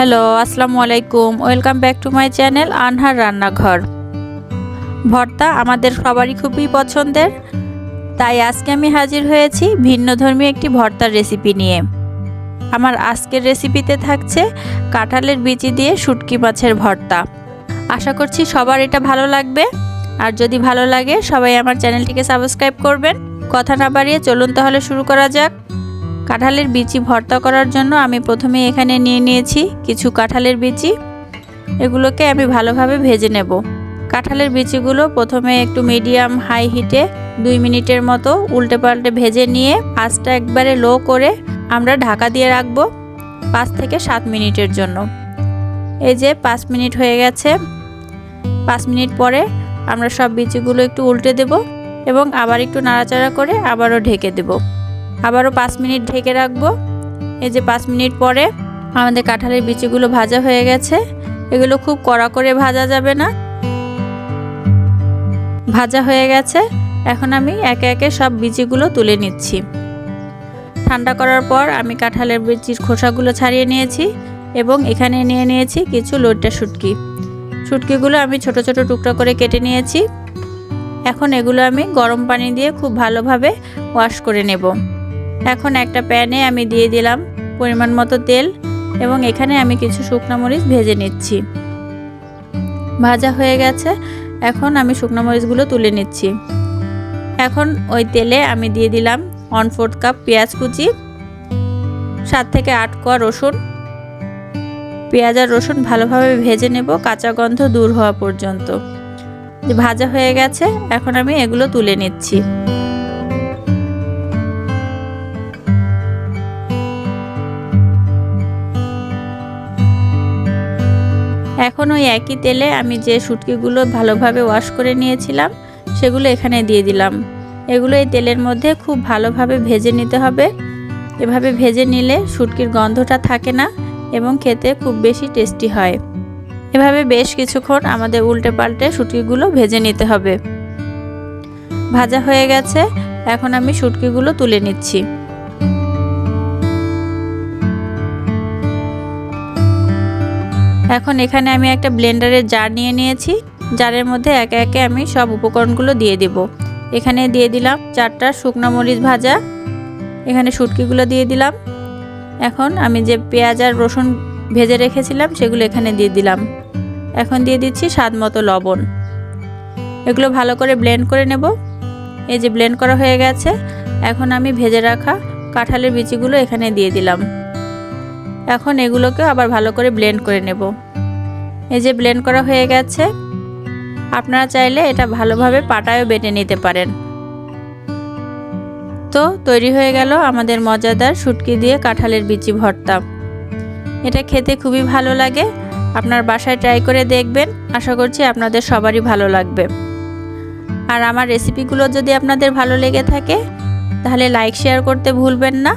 Hello, আসসালামু আলাইকুম। Welcome back to my channel Anhar Rannaghar. ভর্তা আমাদের সবারই খুবই পছন্দের, তাই আজকে আমি হাজির হয়েছি ভিন্ন ধর্মী একটি ভর্তার রেসিপি নিয়ে। আমার আজকের রেসিপিতে থাকছে কাঁঠালের বিচি দিয়ে শুটকি মাছের ভর্তা। আশা করছি সবার এটা ভালো লাগবে। আর যদি ভালো লাগে, সবাই আমার চ্যানেলটিকে সাবস্ক্রাইব করবেন। কথা না বাড়িয়ে চলুন তাহলে শুরু করা যাক। কাঁঠালের বিচি ভর্তা করার জন্য আমি প্রথমে এখানে নিয়ে নিয়েছি কিছু কাঁঠালের বিচি। এগুলোকে আমি ভালোভাবে ভেজে নেব। কাঁঠালের বিচিগুলো প্রথমে একটু মিডিয়াম হাই হিটে দুই মিনিটের মতো উল্টে পাল্টে ভেজে নিয়ে আঁচটা একবারে লো করে আমরা ঢাকা দিয়ে রাখব পাঁচ থেকে সাত মিনিটের জন্য। এই যে পাঁচ মিনিট হয়ে গেছে। পাঁচ মিনিট পরে আমরা সব বিচিগুলো একটু উল্টে দেব এবং আবার একটু নাড়াচাড়া করে আবারও ঢেকে দেবো। আবারও পাঁচ মিনিট ঢেকে রাখব। এই যে পাঁচ মিনিট পরে আমাদের কাঁঠালের বিচিগুলো ভাজা হয়ে গেছে। এগুলো খুব কড়া করে ভাজা যাবে না। ভাজা হয়ে গেছে। এখন আমি একে একে সব বিচিগুলো তুলে নিচ্ছি। ঠান্ডা করার পর আমি কাঁঠালের বিচির খোসাগুলো ছাড়িয়ে নিয়েছি এবং এখানে নিয়ে নিয়েছি কিছু লোটটা শুটকি। শুটকিগুলো আমি ছোট ছোট টুকরা করে কেটে নিয়েছি। এখন এগুলো আমি গরম পানি দিয়ে খুব ভালোভাবে ওয়াশ করে নেব। এখন একটা প্যানে আমি দিয়ে দিলাম পরিমাণ মতো তেল এবং এখানে আমি কিছু শুকনো মরিচ ভেজে নিচ্ছি। ভাজা হয়ে গেছে, এখন আমি শুকনো মরিচগুলো তুলে নিচ্ছি। এখন ওই তেলে আমি দিয়ে দিলাম ওয়ান ফোর্থ কাপ পেঁয়াজ কুচি, সাত থেকে আট কোয়া রসুন। পেঁয়াজ আর রসুন ভালোভাবে ভেজে নেব, কাঁচা গন্ধ দূর হওয়া পর্যন্ত। ভাজা হয়ে গেছে, এখন আমি এগুলো তুলে নিচ্ছি। এখন ওই একই তেলে আমি যে শুটকিগুলো ভালোভাবে ওয়াশ করে নিয়েছিলাম, সেগুলো এখানে দিয়ে দিলাম। এগুলো এই তেলের মধ্যে খুব ভালোভাবে ভেজে নিতে হবে। এভাবে ভেজে নিলে শুটকির গন্ধটা থাকে না এবং খেতে খুব বেশি টেস্টি হয়। এভাবে বেশ কিছুক্ষণ আমাদের উল্টে পাল্টে শুটকিগুলো ভেজে নিতে হবে। ভাজা হয়ে গেছে, এখন আমি শুটকিগুলো তুলে নিচ্ছি। এখন এখানে আমি একটা ব্লেন্ডারের জার নিয়ে নিয়েছি। জারের মধ্যে একে একে আমি সব উপকরণগুলো দিয়ে দেব। এখানে দিয়ে দিলাম চারটা শুকনো মরিচ ভাজা। এখানে শুটকিগুলো দিয়ে দিলাম। এখন আমি যে পেঁয়াজ আর রসুন ভেজে রেখেছিলাম সেগুলো এখানে দিয়ে দিলাম। এখন দিয়ে দিচ্ছি স্বাদ মতো লবণ। এগুলো ভালো করে ব্লেন্ড করে নেব। এই যে ব্লেন্ড করা হয়ে গেছে। এখন আমি ভেজে রাখা কাঁঠালের বিচিগুলো এখানে দিয়ে দিলাম। এখন এগুলোকে আবার ভালো করে ব্লেন্ড করে নেব। এই যে ব্লেন্ড করা হয়ে গেছে। আপনারা চাইলে এটা ভালোভাবে পাটায়ও বেটে নিতে পারেন। তো তৈরি হয়ে গেল আমাদের মজাদার শুটকি দিয়ে কাঁঠালের বিচি ভর্তা। এটা খেতে খুবই ভালো লাগে। আপনার বাসায় ট্রাই করে দেখবেন। আশা করছি আপনাদের সবারই ভালো লাগবে। আর আমার রেসিপিগুলো যদি আপনাদের ভালো লেগে থাকে, তাহলে লাইক শেয়ার করতে ভুলবেন না।